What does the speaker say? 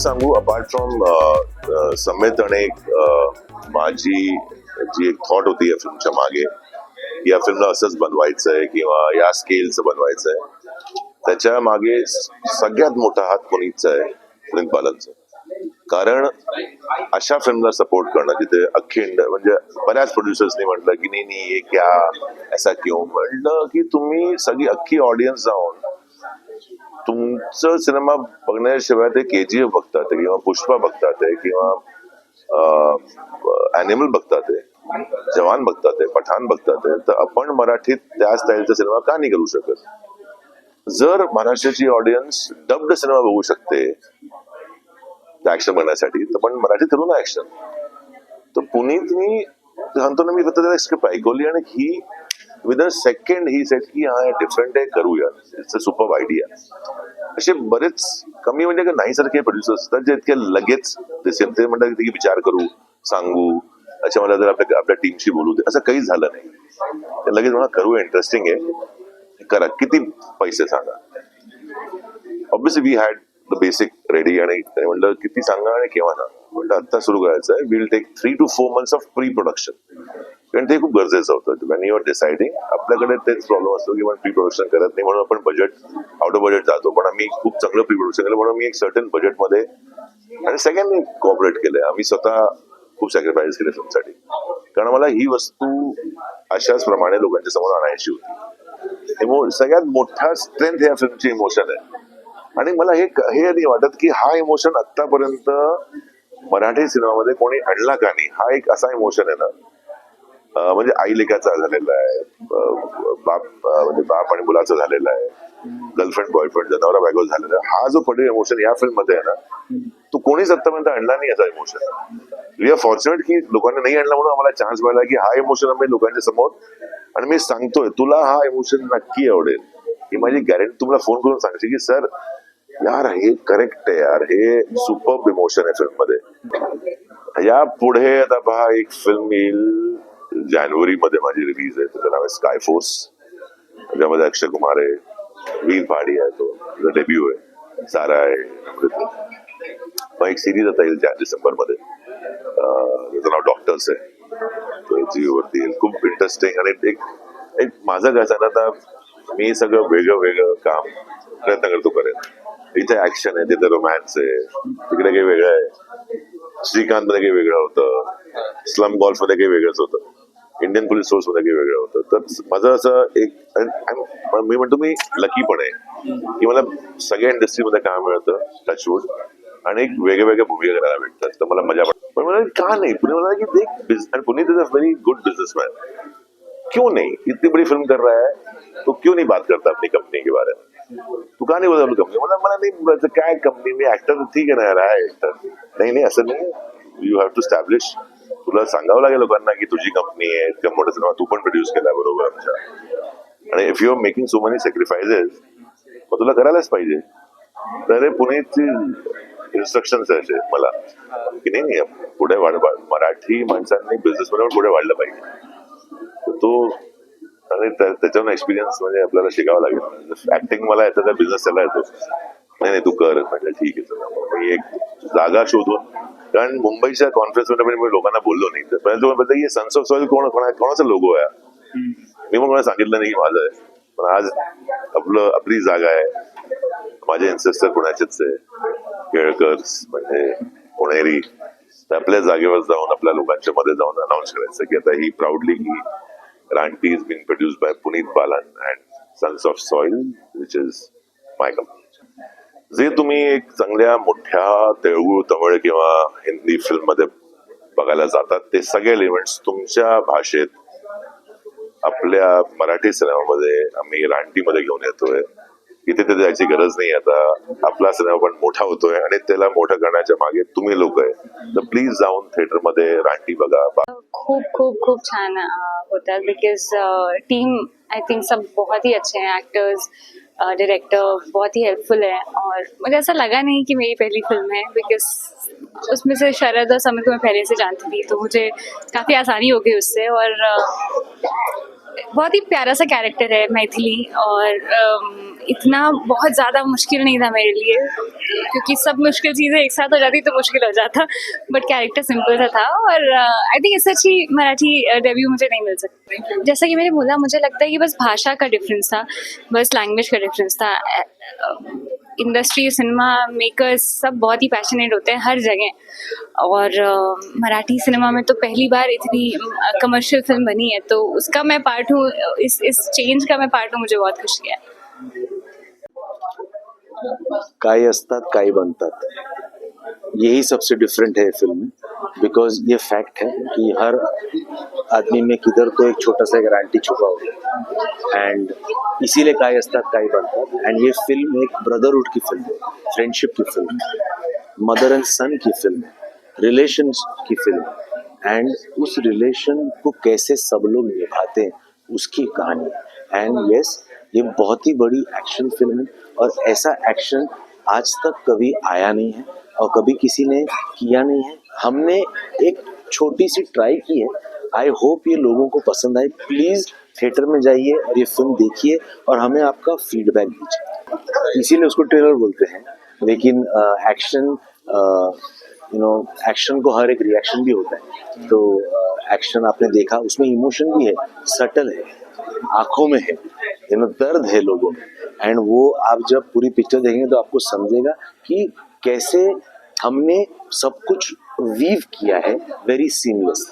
सांगू apart from uh, uh, समेत आणि uh, माझी जी एक थॉट होती या फिल्मच्या मागे या फिल्मला असंच बनवायचं आहे किंवा या स्केलचं बनवायचं आहे त्याच्यामागे सगळ्यात मोठा हात पुनीतचा आहे? पुनीत बालनचा. कारण अशा फिल्मला सपोर्ट करणं जिथे अखिंड म्हणजे बऱ्याच प्रोड्युसर्सनी म्हटलं की नाही नाही ये क्या ऐसा क्यों? म्हटलं की तुम्ही सगळी अख्खी ऑडियन्स जाऊन तुमचं सिनेमा बघण्याशिवाय ते के जी एफ बघतात किंवा पुष्पा बघतात आहे किंवा अॅनिमल बघतात आहे जवान बघतात आहे पठाण बघतात आहे तर आपण मराठीत त्या स्टाईलचा सिनेमा का नाही करू शकत? जर महाराष्ट्राची ऑडियन्स डब्ड सिनेमा बघू शकते ऍक्शन बघण्यासाठी तर पण मराठीत करू ना ऍक्शन तर पुनीत मी सांगतो ना मी फक्त त्याला स्क्रिप्ट ऐकवली आणि he with a second he said की हा डिफरंट आहे करूया. इट्स अ सुपर आयडिया असे बरेच कमी म्हणजे का नाही सारखे प्रोड्युसर्स असतात जे इतके लगेच ते सेम ते म्हणतात की विचार करू सांगू. अच्छा मला जर आपल्या आपल्या टीमशी बोलू दे. असं काही झालं नाही. लगेच मला करूया इंटरेस्टिंग आहे. करा. किती पैसे सांगा. Obviously we had the basic ready आणि ते म्हणलं किती सांगा आणि केव्हा सांगा? म्हणलं आता सुरू करायचं आहे will take three to four months of pre production कारण ते खूप गरजेचं होतं. वेन युअर डिसाइडिंग आपल्याकडे तेच प्रॉब्लेम असतो की प्री प्रोडक्शन करत नाही म्हणून आपण बजेट आउट ऑफ बजेट जातो. पण आम्ही खूप चांगलं प्री प्रोडक्शन केलं म्हणून मी एक सर्टन बजेटमध्ये आणि सगळ्यांनी कॉपरेट केलंय. आम्ही स्वतः खूप सॅक्रिफाईस केले फिल्मसाठी कारण मला ही वस्तू अशाच प्रमाणे लोकांच्या समोर आणायची होती. इमो सगळ्यात मोठा स्ट्रेंथ या फिल्मची इमोशन आहे. आणि मला हे हे नाही वाटत की हा इमोशन आतापर्यंत मराठी सिनेमामध्ये कोणी आणला का नाही. हा एक असा इमोशन आहे ना म्हणजे आई लेखाचा झालेला आहे. बाप म्हणजे बाप आणि मुलाचा झालेला आहे. गर्लफ्रेंड बॉयफ्रेंड नवरा बायको झालेला आहे हा जो पडे इमोशन या फिल्ममध्ये आहे ना तो कोणीच आतापर्यंत आणला नाही याचा इमोशन वी आर फॉर्च्युनेट की लोकांनी नाही आणला म्हणून आम्हाला चान्स मिळाला की हा इमोशन आम्ही लोकांच्या समोर आणि मी सांगतोय तुला हा इमोशन नक्की आवडेल. ही माझी गॅरंटी तुम्हाला फोन करून सांगते की सर यार हे करेक्ट आहे यार. हे सुपर इमोशन आहे फिल्ममध्ये या पुढे आता पहा एक फिल्म येईल. जानेवारी मध्ये माझी रिलीज आहे. त्याचं नाव आहे स्काय फोर्स त्याच्यामध्ये अक्षय कुमार आहे. वीर पहाडी आहे तो. डेब्यू आहे. सारा आहे. मग एक सिरीज आता येईल चार डिसेंबरमध्ये त्याचं नाव डॉक्टर्स आहे. तो वरती येईल. खूप इंटरेस्टिंग आणि एक एक माझं काय आहे आता मी सगळं वेगळं वेगळं काम प्रयत्न करतो करेन. इथे ऍक्शन आहे तिथे रोमॅन्स आहे. तिकडे काही वेगळं आहे. श्रीकांत मध्ये काही वेगळं होतं. स्लम गॉल्फमध्ये काही वेगळंच होतं. इंडियन पोलीस फोर्समध्ये काही वेगळं होतं. तर माझं असं एक मी म्हणतो मी लकी पण आहे. की मला सगळ्या इंडस्ट्रीमध्ये काम मिळतं टचवूड आणि एक वेगळ्या भूमिका करायला भेटतात. तर मला मजा पडते पण मला का नाही? पुणे मला की देख आणि Pune is a very good businessman क्यों नहीं? इतनी बड़ी फिल्म कर रहा है तो क्यों नहीं बात करता अपनी कंपनी के बारे में? तू का नहीं बोलता अपनी कंपनी मला मला नाही काय कंपनी मी ऍक्टर ठीक आहे ना यार ऍक्टर नाही नाही असं नाही. यू हॅव टू स्टॅब्लिश तुला सांगावं लागेल लोकांना की तुझी कंपनी आहे इतका मोठा सिनेमा तू पण प्रोड्यूस केला बरोबर आमच्या. आणि if you are making so many sacrifices मग तुला करायलाच पाहिजे. तर पुणेची इन्स्ट्रक्शन असे मला. की नाही नाही पुढे वाढ मराठी माणसांनी बिझनेस मध्ये पुढे वाढलं पाहिजे. तर तो आणि त्याच्यावर एक्सपिरियन्स म्हणजे आपल्याला शिकावं लागेल. ऍक्टिंग मला येतं त्या बिझनेस त्याला येतो. नाही नाही तू कर. म्हटलं ठीक आहे चला. मग मी एक जागा शोधून कारण मुंबईच्या कॉन्फरन्समध्ये मी लोकांना बोललो नाही. तर परंतु तुम्हाला की सन्स ऑफ सॉइल कोण कोणाचा लोगो आहे? मी पण मला सांगितलं नाही की माझं आहे. पण आज आपलं आपली जागा आहे. माझे एन्सेस्टर कुणाचेच आहे? केळकर म्हणजे पुणेरी. आपल्या जागेवर जाऊन आपल्या लोकांच्या मध्ये जाऊन अनाऊन्स करायचं की आता ही proudly he Raanti is been produce by Puneet Balan and sons of soil which is my company जे तुम्ही एक चांगल्या मोठ्या तेळगू तमिळ किंवा हिंदी फिल्ममध्ये बघायला जातात ते सगळे इव्हेंट्स तुमच्या भाषेत आपल्या मराठी सिनेमामध्ये आम्ही रानटीमध्ये घेऊन येतोय. इथे ते जायची गरज नाही आता. आपला सिनेमा पण मोठा होतोय आणि त्याला मोठं करण्याच्या मागे तुम्ही लोक आहे. तर प्लीज जाऊन थिएटरमध्ये रानटी बघा. बा- खूप खूप छान अ, होता बिकॉज टीम आई थिंक सब बहुत ही अच्छे हैं एक्टर्स डायरेक्टर बहुत ही हेल्पफुल है और मुझे ऐसा लगा नहीं कि मेरी पहली फ़िल्म है बिकॉज़ उसमें से शरद और समित को मैं पहले से जानती थी तो मुझे काफ़ी आसानी हो गई उससे और बहुत ही प्यारा सा कैरेक्टर है मैथिली और इतना बहुत ज़्यादा मुश्किल नहीं था मेरे लिए, क्योंकि सब मुश्किल चीज़ें एक साथ हो जाती तो मुश्किल हो जाता बट कैरेक्टर सिंपल सा था और आई थिंक इससे अच्छी मराठी डेब्यू मुझे नहीं मिल सकती। जैसा कि मैंने बोला, मुझे लगता है कि बस भाषा का डिफरेंस था, बस लैंग्वेज का डिफरेंस था इंडस्ट्री सिनेमा मेकर्स सब बहुत ही पैशनेट होते हैं हर जगह। और मराठी सिनेमा में तो पहली बार इतनी कमर्शियल फ़िल्म बनी है तो उसका मैं पार्ट हूँ, इस इस चेंज का मैं पार्ट हूँ, मुझे बहुत खुशी है। काही असतात काही बनतात। यही सबसे डिफरेंट है फ़िल्म में। बिकॉज़ ये फैक्ट है कि हर आदमी में किधर तो एक छोटा सा गारंटी छुपा हुआ है। एंड इसीलिए काही असतात काही बनतात एंड ये फ़िल्म एक ब्रदरहुड की फ़िल्म है फ्रेंडशिप की फ़िल्म है मदर एंड सन की फ़िल्म है रिलेशन की फ़िल्म एंड उस रिलेशन को कैसे सब लोग निभाते हैं, उसकी कहानी एंड यस ये बहुत ही बड़ी एक्शन फ़िल्म है। और ऐसा एक्शन आज तक कभी आया नहीं है और कभी किसी ने किया नहीं है। हमने एक छोटी सी ट्राई की है। आई होप ये लोगों को पसंद आए। प्लीज़ थिएटर में जाइए और ये फ़िल्म देखिए और हमें आपका फीडबैक दीजिए। इसीलिए उसको ट्रेलर बोलते हैं। लेकिन एक्शन यू नो एक्शन को हर एक रिएक्शन भी होता है। तो एक्शन आपने देखा, उसमें इमोशन भी है सटल है, आँखों में है यू नो दर्द है लोगों में। एंड वो आप जब पूरी पिक्चर देखेंगे तो आपको समझेगा कि कैसे हमने सब कुछ वीव किया है वेरी सीमलेस